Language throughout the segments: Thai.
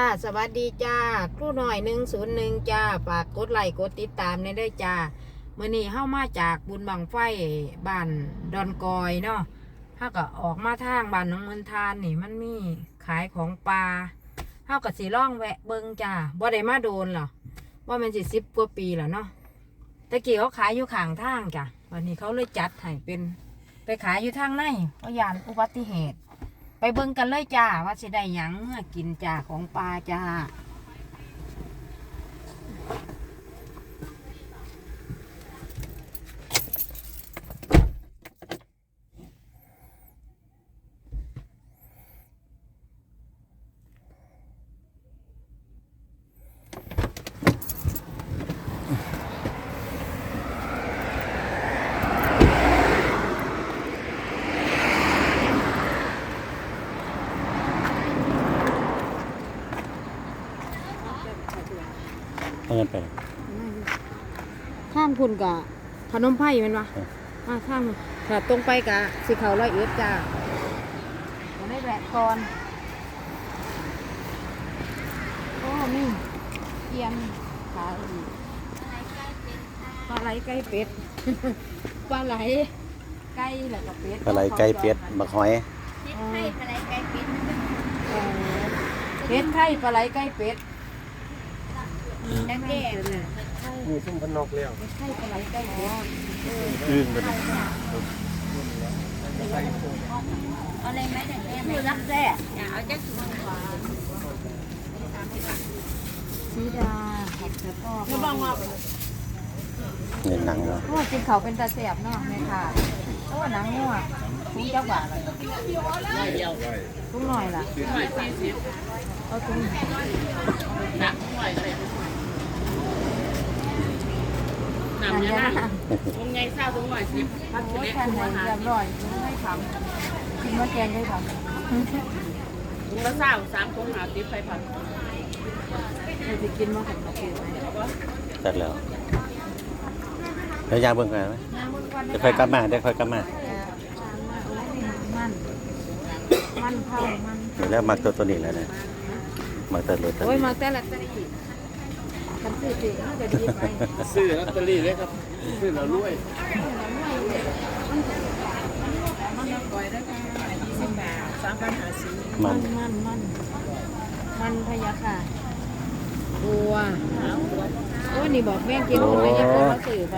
จ้าสวัสดีจ้าครูหน่อยหนึ่งศูนย์หนึ่งจ้าฝากกดไลค์กดติดตามในได้จ้าเมื่อนี้เข้ามาจากบุญบังไฟบ้านดอนกอยเนาะถ้าก็ออกมาทางบ้านน้องเงินทานนี่มันมีขายของปลาเท่ากับสีร่องแวะเบิงจ้าบ่ได้มาโดนหรอว่ามันสิสิบกว่าปีแล้วเนาะตะกี้เขาขายอยู่ข้างทางจ้ะวันนี้เขาเลยจัดให้เป็น ไปขายอยู่ทางในเพราะยานอุบัติเหตุ เบิ่งกันเลยจ้าว่าสิได้หยังเมื่อกินจ้าของปลาจ้า นไป ข้างคุณกะขนมไผ่แมันวะครับอ่าข้างถ้าตรงไปกะสิเขาร้อยเอ็ดจ้าจะได้แวะก่อนโอ้มีเกียมขายอีกปลาไหลไก่เป็ดปลาไหลไก่แล้วก็เป็ดปลาไหลไก่เป็ดบักหอยอ๋ออ๋อเป็ดไข่ปลาไหลไก่เป็ด ดังแก่มีซุ่มพนอกแล้วไข่ปลาไหลไก่เป็ดอึ้งไปเลยเอาอะไรไหมดังแก่ไม่รับแร่อย่าเอาแจักถุงกว่าสีดาผัดกระเพาะไม่บ้องว่าเงินหนังเนาะโอ้กินเขาเป็นตาแสบเนาะแม่ค่ะโอ้หนังงัวถุงจักบาทล่ะถุงหน่อยล่ะเอาถุงนักหน่อยเลย หนังยาถุงไงเศร้าถุงหน่อยสิพักโอ้เล็ยกแค่ไหนถุงละเรียบร้อยถุงให้ทำกินมะแกงได้ทำถุงละเศร้าสามถุงหาติ๊บไฟผัดเราจะกินมะแกงมะแกงไหมตัดแล้วเดี๋ยวยางเบิ่งกันไหมย่างบนก่อนเดี๋ยวค่อยกลับมาเดี๋ยวค่อยกลับมามันมันเข้ามันเดี๋ยวแล้วมักตัวตัวนี้แล้วนะมักตัวรถตัวโอ้ยนี้มาแต่ละตะลี กันซื้อจริงก็ดีไปซื้อลอตเตอรี่เลยครับ ซื้อแล้วรวยสามพันหาสิมัมันนมันมันมันพยาค่ะบัวโอ้ยนี่บอกแม่งกินคนพยาคนเราสื่อไป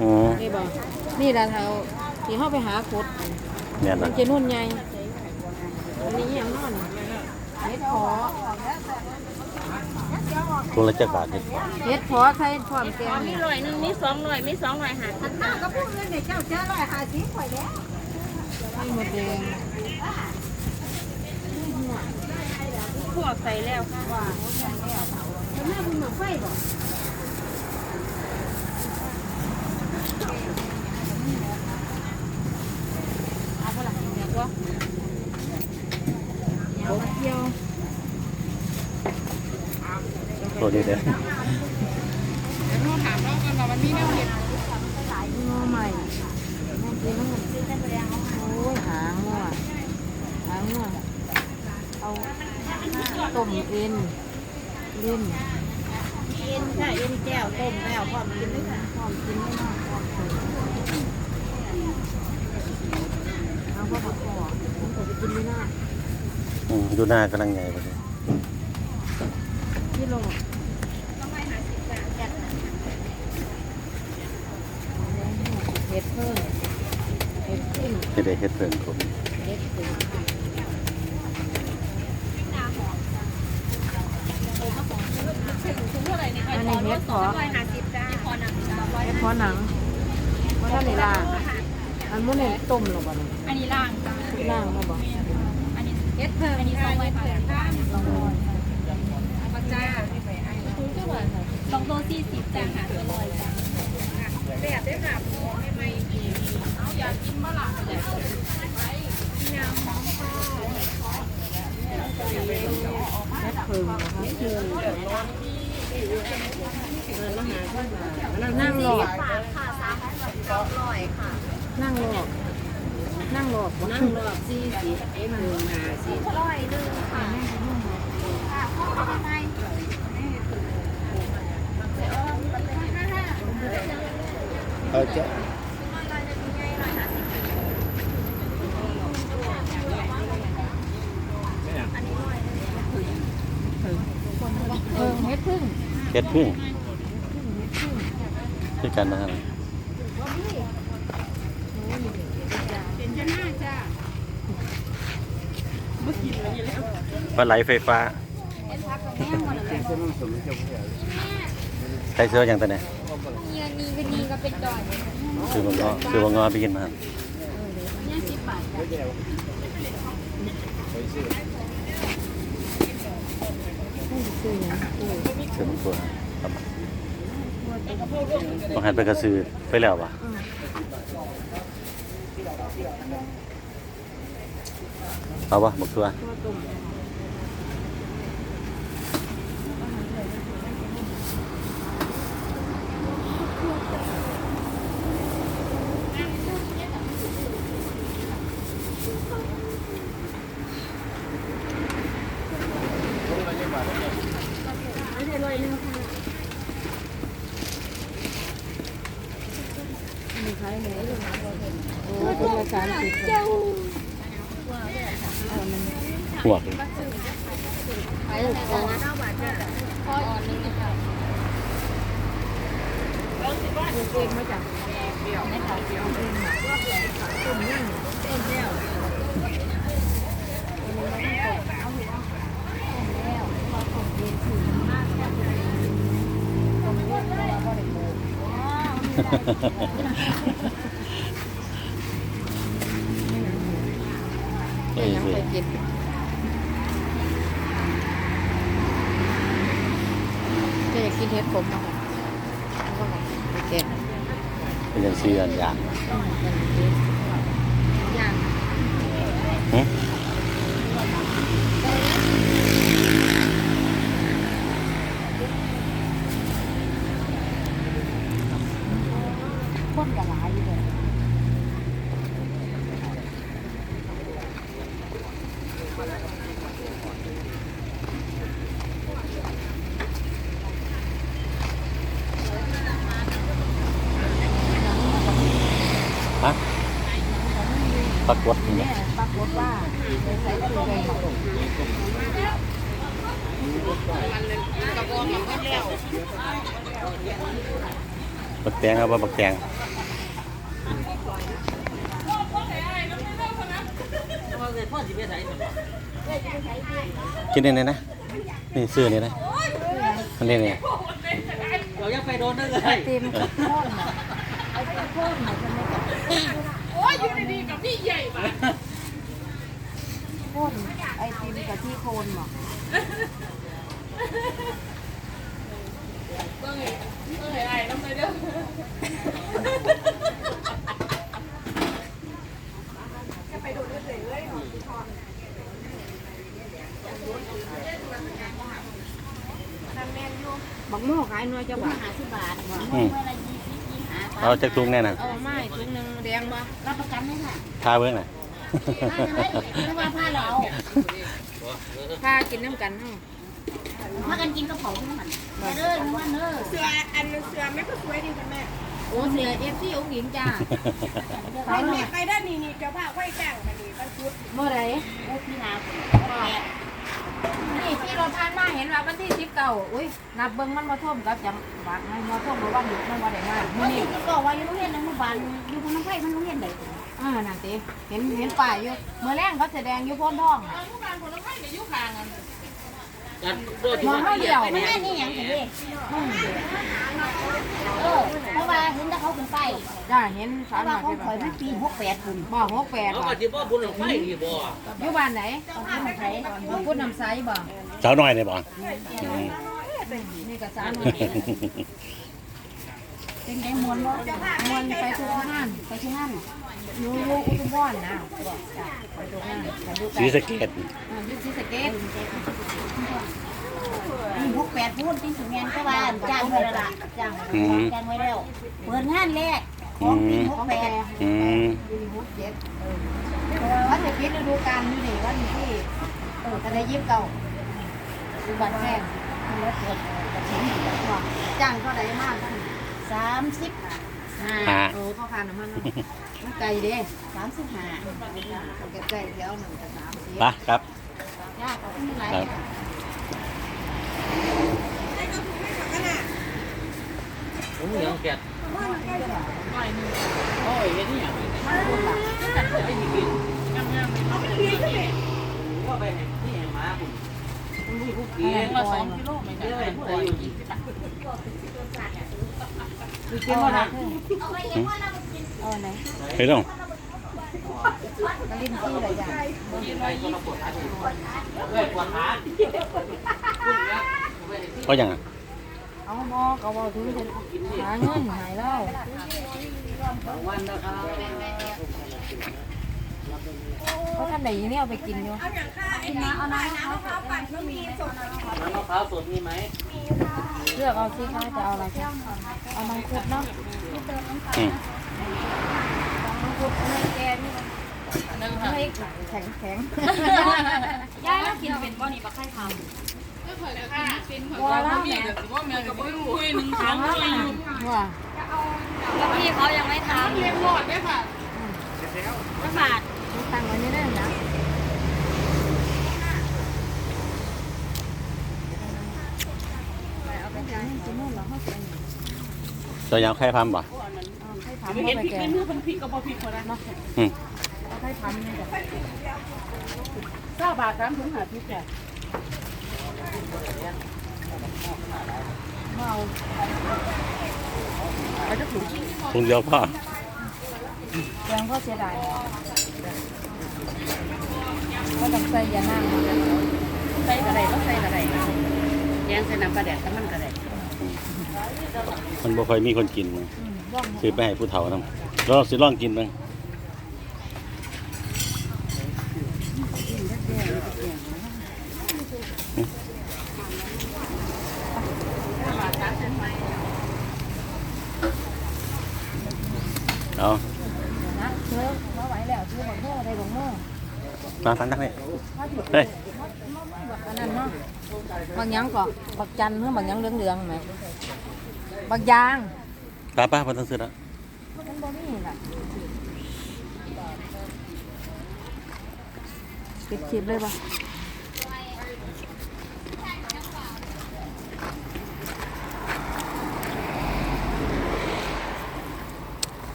อืมนี่บอกนี่ละเท่าที่เข้าไปหาขุดเนี่ยมันะนจะนุ่นใหญ่อันนี้ยังนอนเฮ็ดขอ ถุงละจักบาทนี่เฮ็ดขอใส่ความแกงมีนี่ร้อยหนึ่งมีสองร้อยมีสองร้อยหาสิบให้หมดแดงพวกใส่แล้วค่ะเอาพลังเนี่ยก็เดี๋ยวเที่ยว ตัวนี้เด้อง้อใหม่แม่กินแล้วมันโอ้ยหางงัวหางงัวเอาต้มเอ็นเล่นเอ็นค่ะเอ็นแก้วต้มแล้วพร้อมกินด้วยค่ะพร้อมกินไม่นานพร้อมกินเอาก็ผักคอมันก็จะกินไม่นานอืมอยู่หน้ากำลังใหญ่พอดีที่โลเห็ดเพิ่มเห็ดขึ้นที่ได้เฮ็ดเพิ่งผมเห็ดขึ้นอันนี้เห็ดขอร้อยหาสิบจ้าพอหนังสามร้อยเห็ดขอหนังว่าท่านในล่างอันมันเนี่ยต้มหรอบ่เนี่ยอันนี้ล่างจ้าล่างมาบ่อันนี้เฮ็ดเพิ่มอันนี้สองร้อยเพิ่มค่ะลองลอยปัจจ้าสองโลสี่สิบจ้าหาตัวลอยจ้าแบบได้ค่ะไม่ไม่กินเอาอยากกิ นบ้าล่ะอยากกินน้ำมองฟ้าเห็ดเพิ่มนะคะนั่งรอค่ะสามสองร้อยค่ะ นั่งรอนั่งรอนั่งรอสี่สิบเอ็มหนึ่งห้าสิบร้อยหนึ่งค่ะแม่จะนุ่งค่ะพ่อเอาจะ เออเฮ็ดพึ่ง เก็ดพึ่งคือกันนะครับเป็นจะหน้าจ้าปลาไหลไฟฟ้าเป็นพักตรงนี้หมดเลยใส่เสื้ออย่างตัวไหนนี่นี่ก็นี่ก็เป็นดอยคือบางงอคือบางงอไปกินมาครับ เนี่ยสิบบาทจ้ะซื้อมันตัวครับต้องหันไปกระซื้อไปแล้ววะเอาวะบอกตัว โอ้ตัวละสามสิบหัวกขายแต่ละเก้าบาทจ้ะพออ่อนนึงค่ะเองมาจากเอ้ยยังสิ เคยกินจะอยากกินเฮ็ดผมบ้างแล้วก็บเป็นยังซีอันอย่างอืมเป็นเฮ็ดย่าง หึ คนกระหลายอยู่เลย ฮะ ปรากฏนี่เนี่นะยปรากฏว่าใส่ถุงแดงมาลงบักแตงครับว่าบักแตงกินนี่นะ นี่ซื้อนี่นะมันนี่นี่เรายังไปโดนได้เลยเต็มข้นอะไอ้ข้นอะจะไม่กับโอ้ยอยู่ดีๆกับพี่ใหญ่มาข้นไอติมกับที่โคนหรอเบิ่งไอ้เบิ่งไอ้ไอ้น้ำไปเด้อบักโม่ขายหน่วยจะบาทห้าสิบบาทอืม เอาจากตุงแน่น่ะเอาไม่ถุงหนึ่งแดงบ่รับประกันไหมค่ะทาเบิ้งน่ะไม่ว่าผ้าเราถ้ากินน้ำกันเนาะถ้ากันกินกระเป๋าขึ้นมันเด้อมันเด้อเสืออันเสือไม่ก็สวยดีกันแม่โอ้เสียเอฟซีองค์หญิงจ้าไปแม่ไปด้านนี้นี่เจ้าภาพไว้แจ้งมานี่มันพุธเมื่อไหรโอ้พี่นา นี่ที่เราทานมาเห็นว่าวันที่สิบเก้าอุ้ยนับเบิ้งมันมาท่วมกับจังหวัดไงมาท่วมเพราะว่าหยุดมันมาได้มากเมื่มื้ออนี้นี้ก็ว่าอยู่โรงเรียนอนุบาลอยู่บนน้ำไผ่มันโรงเรียนใดอ่านั่นติเห็นเห็นป่ายอยู่เมื่อแรงเขาแสดงอยู่โพ้นท้องกันโดน มองเข้าเดียวไม่แม่นี่ยังสิเด้เออเพราะว่าเห็นแต่เขาขึ้นไปจ้าเห็นเพสาวราะหน่ว่าอยเขาเป็นข่อยมันปีหกแปดคุณบ่หกแปดเขาบ่ก็จะบ่บุญหลงไฟนี่บ่อยู่บ้านไหนต้องทำใช้พูดน้ำใสบ่สาวน้อยเนี่ยบ่อืม นี่ก็สาวหน่อยเป็นไงมวนบ่มวนไปทุกงานไปที่นั่นอ ยู่อยู่อุทุมพรนะไปทุกงานไปดูสีสะเกตอ่าอยู่ศรีสะเกษปีหกแปดพูดที่สุเมียนก็ว่าจ้างไว้แล้วล่ะจ้างจ้างไว้แล้วเปิดงานแรกของปีหกแปดอืมอยู่หกเจ็ดเออวันที่คิดฤดูกาลนี่นี่วันที่เออก็ได้ยิบเก่าอยู่บ้านแพงรถรถกระถิ่นจ้างเท่าใดมากท่านสามสิบ ห้าห้าโอ้พ่อค้าน้ำมันเนาะมันไกลเด้สามสิบห้าเอาใกล้ๆเดี๋ยวหนึ่งกับสามสิบไปครับยากกว่าที่ไหนครับผมยังแกะโอ้ยเห็นนี่อย่างว่าไปไหนที่ไหนมาผมมันมีผู้เกี่ยมาสองกิโลไม่เยได้อะผู้ใดอยู่ที่มีกินบ่นะเอาไหนไปต้องกระลิ่นที่อะไรอย่างเฮ้ยปวดขาเพราะหยังอะเอาหมอก็ บอกถึงจะหาเงินหา เพราะท่านไหนเนี่ยเอาไปกินอยู่เอาอย่างค่าไอ้น้ำเอาน้ำมะพร้าวปั่นก็มีส่งน้ำมะพร้าวสดมีไหมเลือกเอาสิคะจะเอาอะไรคะเอามังคุดเนาะอืมมังคุดในแกนี่นึงค่ะให้แข็งแข็งยายแล้วกินเป็นบ่นี่ปลาไข่ทวัวแล้วแม่ว่าเมียกับไม่รู้คุยหนึ่งทางแล้วนะวัวำแล้วพี่เขายังไม่ทำเลี้ยงหลอดได้ค่ะไม่บาท ตั้งไว้นี่ได้นะเอาไปจ่ายให้กินนู่นเหรอเขาเป็นตัวยังใครพามบ่เอาให้ทำเห็เข้านไปพริกแกเป็นมือเป็นพริกกับบ่พริกคนละเนาะอืมเอาให้ทำนี่จ้ะเก้าบาทสามถุงหาพริกจ้ะเอาเอาจะถุงถุงเดียวพ่อแกงก็เสียดาย ก็ต้องใส่ยานั่งใส่กระไรก็ใส่กระไรแยงใส่น้ำกระแดดกับมันกระไรมันบ่ค่อยมีคนกินเลยซื้อไปให้ผู้เฒ่าทำลองสิลองกินเบิ่ง เอา นะเธอมาไหวแล้วเธอบอกโม่ได้บอกโม่ มาฟังได้เฮ้ยอันนั้นเนาะบางหยังก็บักจันเพื่อบางหยังเหลืองๆไหมบักยางป้าป้าบ่ต้องซื้อแล้วมันบ่มีน่ะปิดคลิปเลยปะ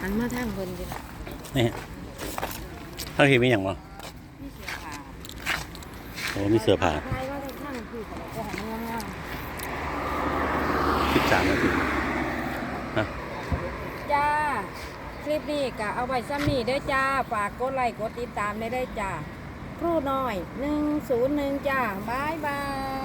อันมาทางเพิ่นดิล่ะนี่ทางที่มีหยังบ่โอ้มีเสื้อผ้าทายว่าจะทางคือเขามนาทีจ้า คลิปนี้ก็เอาไว้ซ้ำนี่เด้จ้า ฝากกดไลค์กดติดตามได้ได้จ้า ครูหน่อยหนึ่งศูนย์หนึ่งจ้าบายบาย